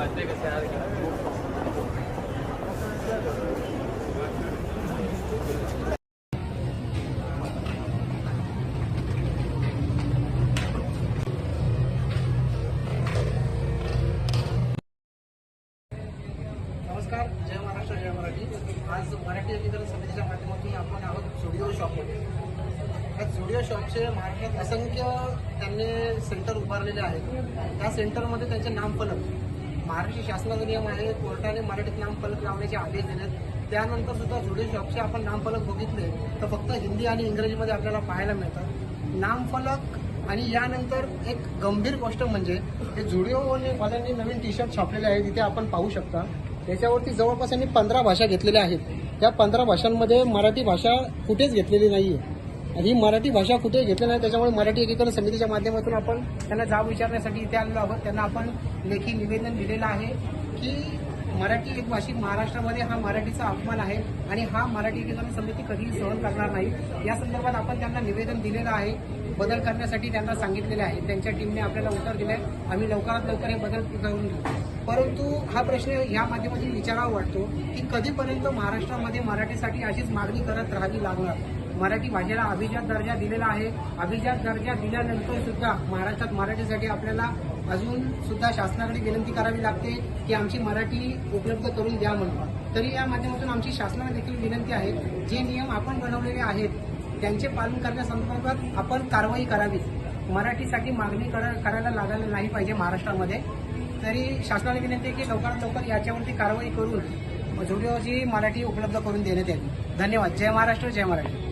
नमस्कार जय महाराष्ट्र जय मराठी. आज मराठी एकीकरण समितीच्या माध्यमातून आपण आहोत स्टुडिओ शॉपमध्ये या स्टुडिओ शॉपचे महाराष्ट्रात असंख्य त्यांनी सेंटर उभारलेले आहेत. त्या सेंटरमध्ये त्यांचे नामफलक महाराष्ट्र शासनाचा नियम आहे कोर्टाने मराठीत नामफलक लावण्याचे आदेश दिलेत. त्यानंतर सुद्धा झुडिओ शॉपचे आपण नामफलक बघितले तर फक्त हिंदी आणि इंग्रजीमध्ये आपल्याला पाहायला मिळतात नामफलक आणि यानंतर एक गंभीर गोष्ट म्हणजे हे झुडिओवाल्यांनी नवीन टी शर्ट छापलेले आहे तिथे आपण पाहू शकता. त्याच्यावरती जवळपास यांनी पंधरा भाषा घेतलेल्या आहेत. त्या पंधरा भाषांमध्ये मराठी भाषा कुठेच घेतलेली नाही आहे आणि ही मराठी भाषा कुठे घेतली नाही त्याच्यामुळे मराठी एकीकरण समितीच्या माध्यमातून आपण त्यांना जाब विचारण्यासाठी इथे आलेलो आहोत. त्यांना आपण लेखी निवेदन दिलेलं आहे की मराठी एक भाषिक महाराष्ट्रामध्ये हा मराठीचा अपमान आहे आणि हा मराठी एकीकरण समिती कधीही सहन करणार नाही. या संदर्भात आपण त्यांना निवेदन दिलेलं आहे. बदल करण्यासाठी त्यांना सांगितलेले आहे. त्यांच्या टीमने आपल्याला उत्तर दिले आम्ही लवकरात लवकर हे बदल करून घेऊ. परंतु हा प्रश्न या माध्यमातून विचारावा वाटतो की कधीपर्यंत महाराष्ट्रामध्ये मराठीसाठी अशीच मागणी करत राहावी लागणार? मराठी भाषेला अभिजात दर्जा दिलेला आहे. अभिजात दर्जा दिल्यानंतर सुद्धा महाराष्ट्रात मराठीसाठी आपल्याला अजून सुद्धा शासनाकडे विनंती करावी लागते की आमची मराठी उपलब्ध करून द्या म्हणून. तरी या माध्यमातून आमची शासनाला देखील विनंती आहे जे नियम आपण बनवलेले आहेत त्यांचे पालन करण्यासंदर्भात आपण कारवाई करावी मराठीसाठी मागणी करा करायला लागायला नाही पाहिजे महाराष्ट्रामध्ये. तरी शासनाला विनंती आहे की लवकरात लवकर याच्यावरती कारवाई करून झुडिओची मराठी उपलब्ध करून देण्यात यावी. धन्यवाद. जय महाराष्ट्र जय मराठी.